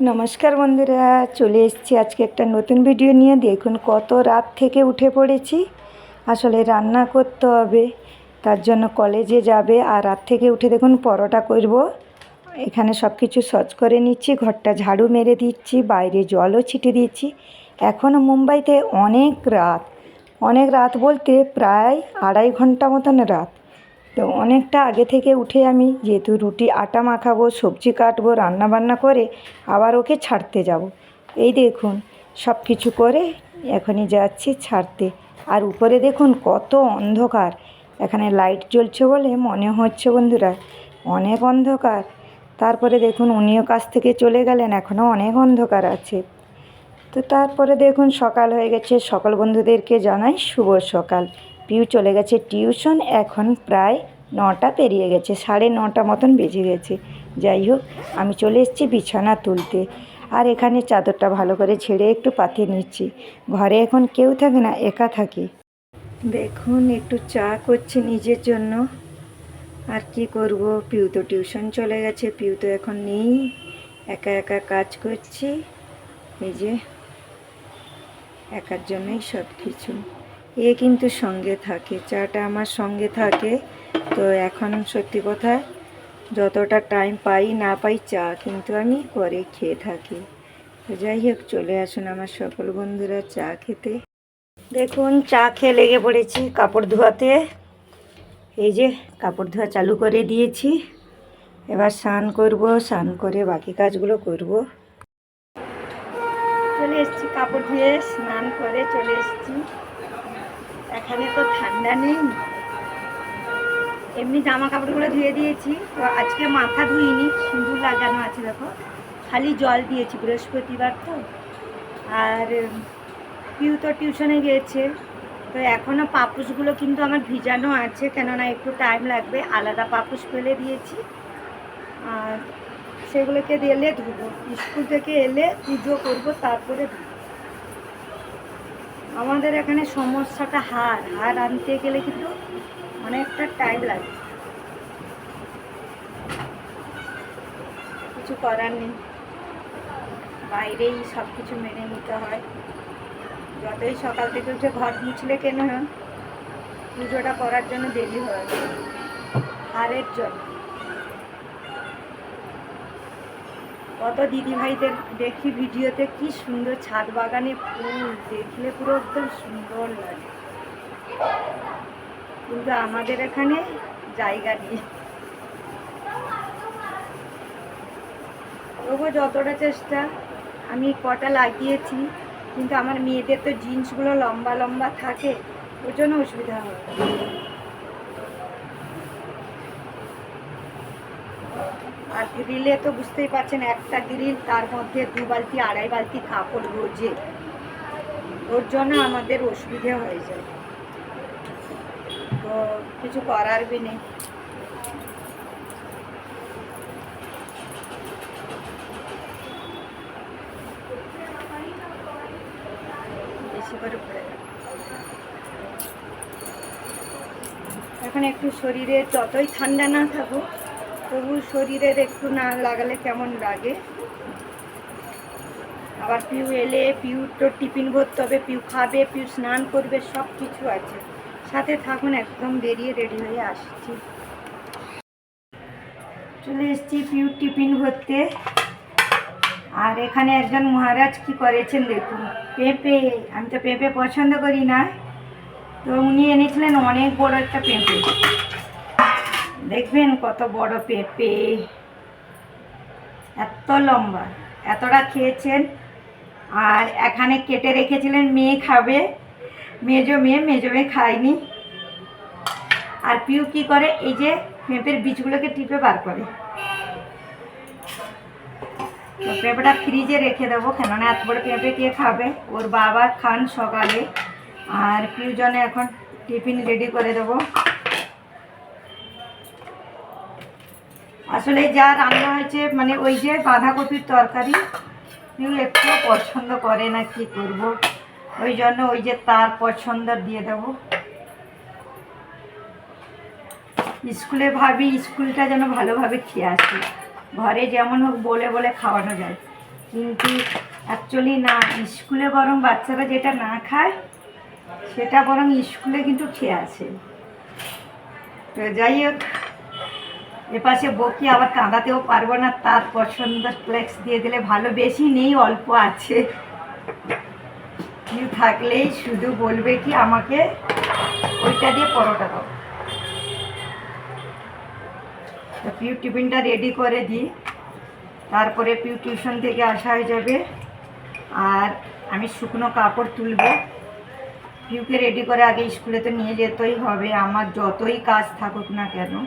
নমস্কার বন্ধুরা, চলে এসেছি আজকে একটা নতুন ভিডিও নিয়ে। দেখুন কত রাত থেকে উঠে পড়েছি। আসলে রান্না করতে হবে, তার জন্য কলেজে যাবে। আর রাত থেকে উঠে দেখুন পরোটা করব। এখানে সব কিছু সচ করে নিচ্ছি, ঘরটা ঝাড়ু মেরে দিচ্ছি, বাইরে জলও ছিটে দিচ্ছি। এখনও মুম্বাইতে অনেক রাত অনেক রাত বলতে প্রায় আড়াই ঘণ্টা মতন রাত। তো অনেকটা আগে থেকে উঠে আমি যেহেতু রুটি, আটা মাখাবো, সবজি কাটবো রান্না বান্না করে আবার ওকে ছাড়তে যাব। এই দেখুন সব কিছু করে এখনই যাচ্ছি ছাড়তে। আর উপরে দেখুন কত অন্ধকার। এখানে লাইট জ্বলছে বলে মনে হচ্ছে বন্ধুরা, অনেক অন্ধকার। তারপরে দেখুন উনিও কাছ থেকে চলে গেলেন, এখনও অনেক অন্ধকার আছে। তো তারপরে দেখুন সকাল হয়ে গেছে, সকল বন্ধুদেরকে জানাই শুভ সকাল। পিউ চলে গেছে টিউশন, এখন প্রায় নটা পেরিয়ে গেছে, সাড়ে নটা মতন বেজে গেছে। যাই হোক, আমি চলে এসেছি বিছানা তুলতে। আর এখানে চাদরটা ভালো করে ছেড়ে একটু পাতিয়ে নিচ্ছি। ঘরে এখন কেউ থাকে না, একা থাকি। দেখুন, একটু চা করছি নিজের জন্য। আর কি করব? পিউ তো টিউশন চলে গেছে পিউ তো এখন নেই। একা একা কাজ করছি। এই যে, একার জন্যই সব কিছু এ কিন্তু সঙ্গে থাকে, চাটা আমার সঙ্গে থাকে। তো এখন সত্যি কথা, যতটা টাইম পাই, না পাই চা কিন্তু আমি করে খেয়ে থাকি। তো যাই হোক, চলে আসুন আমার সকল বন্ধুরা চা খেতে। দেখুন, চা খেয়ে লেগে পড়েছি কাপড় ধোয়াতে। এই যে কাপড় ধোয়া চালু করে দিয়েছি। এবার স্নান করব, স্নান করে বাকি কাজগুলো করব। চলে এসেছি কাপড় ধুয়ে, স্নান করে চলে এসেছি। এখানে তো ঠান্ডা নেই। এমনি জামা কাপড়গুলো ধুয়ে দিয়েছি। তো আজকে মাথা ধুইনি, সিঁদুর লাগানো আছে দেখো। খালি জল দিয়েছি, বৃহস্পতিবার তো। আর পিউ তো টিউশনে গিয়েছে। তো এখনও পাপুসগুলো কিন্তু আমার ভিজানো আছে, কেননা একটু টাইম লাগবে। আলাদা পাপুস ফেলে দিয়েছি। আর সেগুলোকে দিলে ধুবো। স্কুল থেকে এলে পুজো করব, তারপরে ধুবো। আমাদের এখানে সমস্যাটা হার হার আনতে গেলে কিন্তু অনেকটা টাইম লাগে। কিছু করার নেই। বাইরেই সব কিছু মেনে নিতে হয়। যতই সকাল থেকে উঠে ঘর মুছলে কেন পুজোটা করার জন্য দেরি হয়। হারের জন্য। কত দিদিভাইদের দেখি ভিডিওতে কি সুন্দর ছাদ বাগানে ফুল, দেখলে পুরো একদম সুন্দর লাগে। কিন্তু আমাদের এখানে জায়গা নেই। তবুও যতটা চেষ্টা, আমি কটা লাগিয়েছি, কিন্তু আমার মেয়েদের তো জিন্সগুলো লম্বা লম্বা থাকে, ওর জন্য অসুবিধা হয়। আর গ্রিলে তো বুঝতেই পারছেন, একটা গ্রিল, তার মধ্যে দু বালতি, আড়াই বালতি কাপড় রোজে। ওর জন্য আমাদের অসুবিধে হয়ে যায়। তো কিছু করার বি নেই। এখন একটু শরীরে যতই ঠান্ডা না থাকুক তবু শরীরের একটু না লাগালে কেমন লাগে? আবার পিউ এলে, পিউ তো টিফিন ভরতে হবে, পিউ খাবে, পিউ স্নান করবে সব কিছু আছে। সাথে থাকুন, একদম বেরিয়ে রেডি হয়ে আসছি। চলে এসেছি পিউ টিফিন ভরতে। আর এখানে একজন মহারাজ কি করেছেন দেখুন। পেঁপে, আমি তো পেঁপে পছন্দ করি না। তো উনি এনেছিলেন অনেক বড় একটা পেঁপে। দেখবেন কত বড় পেঁপে। এত লম্বা, এতটা খেয়েছেন। আর এখানে কেটে রেখেছিলেন, মেয়ে খাবে। মেজো মেয়ে মেজো মেয়ে খায়নি। আর পিউ কি করে? এই যে পেঁপের বীজগুলোকে টিপে বার করে। তো পেঁপেটা ফ্রিজে রেখে দেবো, কেননা এত বড় পেঁপে কে খাবে? ওর বাবা খান সকালে। আর পিউ জন্য এখন টিফিন রেডি করে দেবো। আসলে যা রান্না হয়েছে মানে ওই যে বাঁধাকপির তরকারি, কেউ একটু পছন্দ করে না, কি করব? ওই জন্য ওই যে তার পছন্দ দিয়ে দেব। স্কুলে ভাবি, স্কুলটা যেন ভালোভাবে খেয়ে আসি। ঘরে যেমন হোক বলে বলে খাওয়ানো যায়। কিন্তু অ্যাকচুয়ালি না, স্কুলে বরং বাচ্চারা যেটা না খায়, সেটা বরং স্কুলে কিন্তু খেয়ে আসে। তো যাই হোক এপাশে বকি, আবার কাঁদাতেও পারব না। তার পছন্দ ফ্লেক্স দিয়ে দিলে ভালো। বেশি নেই, অল্প আছে। থাকলেই শুধু বলবে কি আমাকে ওইটা দিয়ে পরোটা দাও। তো পিউ টিফিনটা রেডি করে দিই। তারপরে পিউ টিউশন থেকে আসা হয়ে যাবে। আর আমি শুকনো কাপড় তুলব। পিউকে রেডি করে আগে স্কুলে তো নিয়ে যেতেই হবে। আমার যতই কাজ থাকুক না কেন।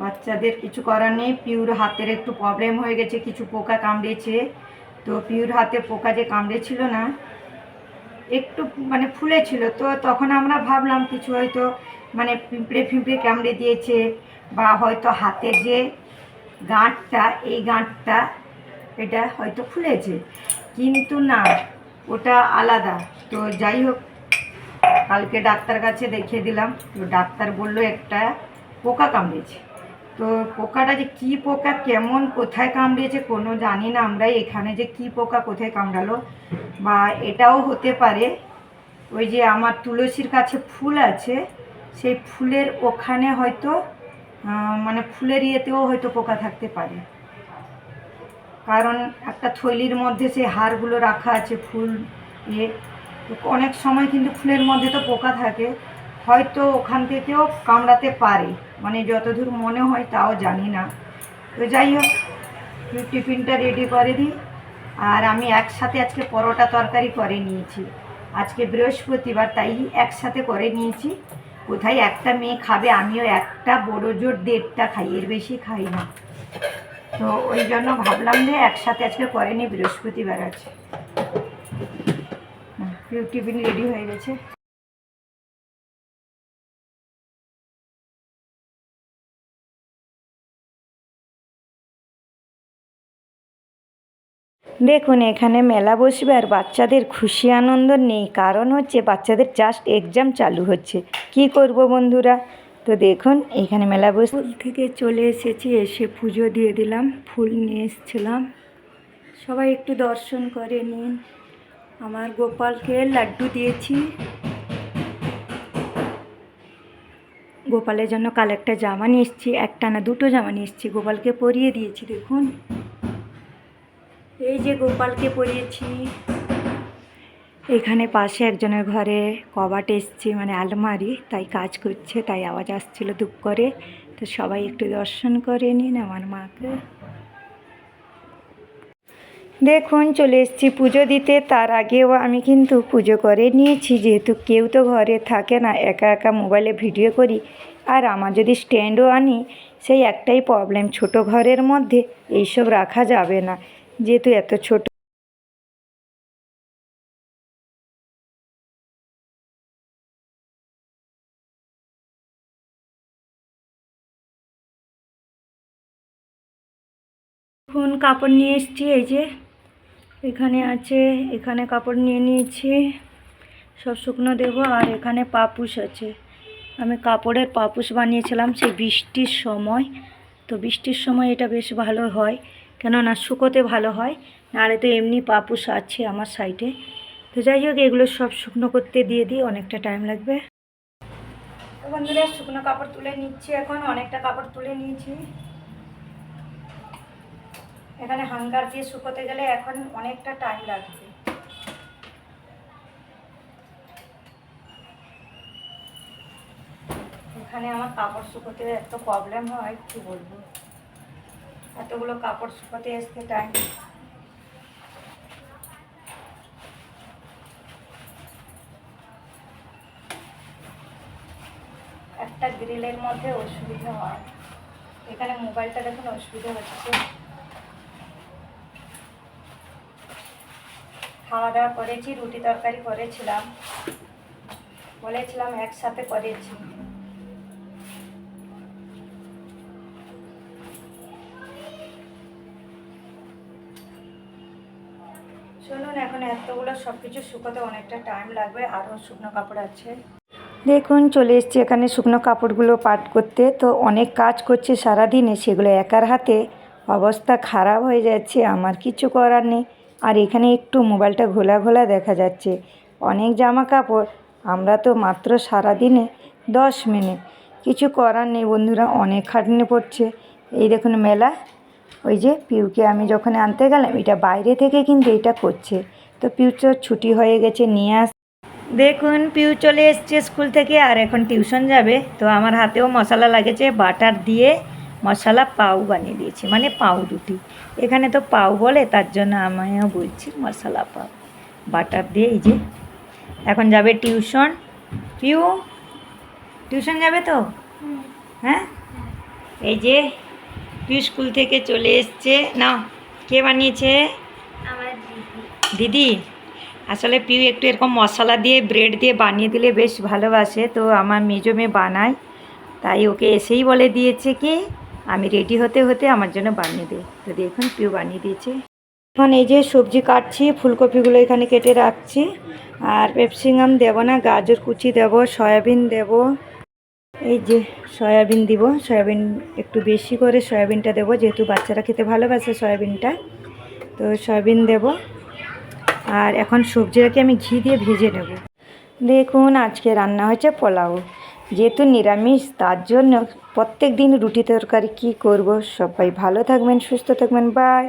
বাচ্চাদের কিছু করার নেই। পিউর হাতের একটু প্রবলেম হয়ে গেছে, কিছু পোকা কামড়েছে। তো পিউর হাতে পোকা যে কামড়েছিল না, একটু মানে ফুলেছিল। তো তখন আমরা ভাবলাম কিছু হয়তো মানে পিঁপড়ে ফিঁপড়ে কামড়ে দিয়েছে, বা হয়তো হাতের যে গাঁটটা, এই গাঁটটা, এটা হয়তো ফুলেছে। কিন্তু না, ওটা আলাদা। তো যাই হোক, কালকে ডাক্তার কাছে দেখিয়ে দিলাম। তো ডাক্তার বলল একটা পোকা কামড়েছে। তো পোকাটা যে কী পোকা, কেমন কোথায় কামড়িয়েছে কোনো জানি না আমরা এখানে যে কী পোকা কোথায় কামড়ালো, বা এটাও হতে পারে। ওই যে আমার তুলসীর কাছে ফুল আছে, সেই ফুলের ওখানে হয়তো মানে ফুলের ইয়েতেও হয়তো পোকা থাকতে পারে। কারণ একটা থৈলির মধ্যে সেই হারগুলো রাখা আছে ফুল ইয়ে অনেক সময় কিন্তু ফুলের মধ্যে তো পোকা থাকে। হয়তো ওখান থেকেও কামড়াতে পারে। মানে যতদূর মনে হয় তাও জানি না। তো যাই হোক টিফিনটা রেডি করে দিই। আর আমি একসাথে আজকে পরোটা তরকারি করে নিয়েছি। আজকে বৃহস্পতিবার, তাই একসাথে করে নিয়েছি। কোথায় একটা মেয়ে খাবে, আমিও একটা বড় জোর দেড়টা খাই, এর বেশি খাই না। তো ওই জন্য ভাবলাম যে একসাথে আজকে করে নি বৃহস্পতিবার আছে টিফিন রেডি হয়ে গেছে। দেখুন, এখানে মেলা বসবে আর বাচ্চাদের খুশি আনন্দ নেই। কারণ হচ্ছে বাচ্চাদের জাস্ট এক্সাম চালু হচ্ছে। কি করব বন্ধুরা? তো দেখুন, এখানে মেলা বস স্কুল থেকে চলে এসেছি, এসে পুজো দিয়ে দিলাম। ফুল নিয়ে এসেছিলাম। সবাই একটু দর্শন করে নিন। আমার গোপালকে লাড্ডু দিয়েছি। গোপালের জন্য কাল একটা জামা নিয়ে এসেছি একটা না দুটো জামা নিয়ে এসেছি। গোপালকে পরিয়ে দিয়েছি, দেখুন। এই যে গোপালকে পরিয়েছি এখানে পাশে একজনের ঘরে কবাট এসছে মানে আলমারি, তাই কাজ করছে, তাই আওয়াজ আসছিল দুপ করে। তো সবাই একটু দর্শন করে নিন আমার মাকে। দেখুন, চলে এসেছি পুজো দিতে। তার আগেও আমি কিন্তু পুজো করে নিয়েছি। যেহেতু কেউ তো ঘরে থাকে না, একা একা মোবাইলে ভিডিও করি। আর আমার যদি স্ট্যান্ডও আনি, সেই একটাই প্রবলেম ছোট ঘরের মধ্যে এইসব রাখা যাবে না। যেহেতু এত ছোট। এখন কাপড় নিয়ে এসেছি, এই যে। এখানে আছে, এখানে কাপড় নিয়ে নিয়েছি। সব শুকনো দেব, আর এখানে পাপুস আছে। আমি কাপড়ের পাপুস বানিয়েছিলাম সেই বৃষ্টির সময়। তো বৃষ্টির সময় এটা বেশ ভালো হয়। কেননা শুকোতে ভালো হয়, নাহলে তো এমনি পাপুস আছে আমার সাইডে। তো যাই হোক, এগুলো সব শুকনো করতে দিয়ে দিই, অনেকটা টাইম লাগবে। তো বন্ধুরা, শুকনো কাপড় তুলে নিচ্ছি এখন, অনেকটা কাপড় তুলে নিয়েছি। এখানে হাঙ্গার দিয়ে শুকোতে গেলে এখন অনেকটা টাইম লাগবে। এখানে আমার কাপড় শুকোতে এত প্রবলেম হয়, কি বলব? এতগুলো কাপড় শুকোতে আসতে টাইম একটা গ্রিলের মধ্যে অসুবিধা হয়। এখানে মোবাইলটা দেখুন, অসুবিধা হচ্ছে। খাওয়া দাওয়া করেছি, রুটি তরকারি করেছিলাম। বলেছিলাম একসাথে করেছি। শুনুন এখন এতগুলো সব কিছু শুকোতে অনেকটা টাইম লাগবে, আরও শুকনো কাপড় আছে। দেখুন, চলে এসছি এখানে শুকনো কাপড়গুলো পাট করতে। তো অনেক কাজ করছে সারাদিনে, সেগুলো একার হাতে। অবস্থা খারাপ হয়ে যাচ্ছে, আমার কিছু করার নেই। আর এখানে একটু মোবাইলটা ঘোলা ঘোলা দেখা যাচ্ছে। অনেক জামা কাপড়, আমরা তো মাত্র সারাদিনে দশ মিনিট। কিছু করার নেই বন্ধুরা, অনেক খাটনি পড়ছে। এই দেখুন, মেলা। ওই যে পিউকে আমি যখন আনতে গেলাম এটা বাইরে থেকে কিন্তু এটা করছে। তো পিউচোর ছুটি হয়ে গেছে নিয়ে আস দেখুন পিউ চলে এসছে স্কুল থেকে আর এখন টিউশন যাবে। তো আমার হাতেও মশলা লাগেছে বাটার দিয়ে মশলা পাউ বানিয়ে দিয়েছি মানে পাউ রুটি এখানে তো পাউ বলে তার জন্য আমিও বলছি মশলা পাউ বাটার দিয়ে এই যে। এখন যাবে টিউশন। পিউ টিউশন যাবে তো? হ্যাঁ? এই যে পিউ স্কুল থেকে চলে এসছে? না কে বানিয়েছে? দিদি। আসলে পিউ একটু এরকম মশলা দিয়ে ব্রেড দিয়ে বানিয়ে দিলে বেশ ভালোবাসে। তো আমার মেজো মেয়ে বানায়। তাই ওকে এসেই বলে দিয়েছে কি আমি রেডি হতে হতে আমার জন্য বানিয়ে দে। তো দেখুন পিউ বানিয়ে দিয়েছে। এখন এই যে সবজি কাটছি ফুলকপিগুলো এখানে কেটে রাখছি। আর পেপসিকাম দেবো না গাজর কুচি দেবো সয়াবিন দেবো। এই যে সয়াবিন দিব। সয়াবিন একটু বেশি করে সয়াবিনটা দেবো, যেহেতু বাচ্চারা খেতে ভালোবাসে সয়াবিনটা। তো সয়াবিন দেবো। আর এখন সবজিটাকে আমি ঘি দিয়ে ভেজে নেব। দেখুন, আজকে রান্না হয়েছে পোলাও। যেহেতু নিরামিষ, তার জন্য প্রত্যেক দিন রুটি তরকারি কী করব? সবাই ভালো থাকবেন, সুস্থ থাকবেন বাই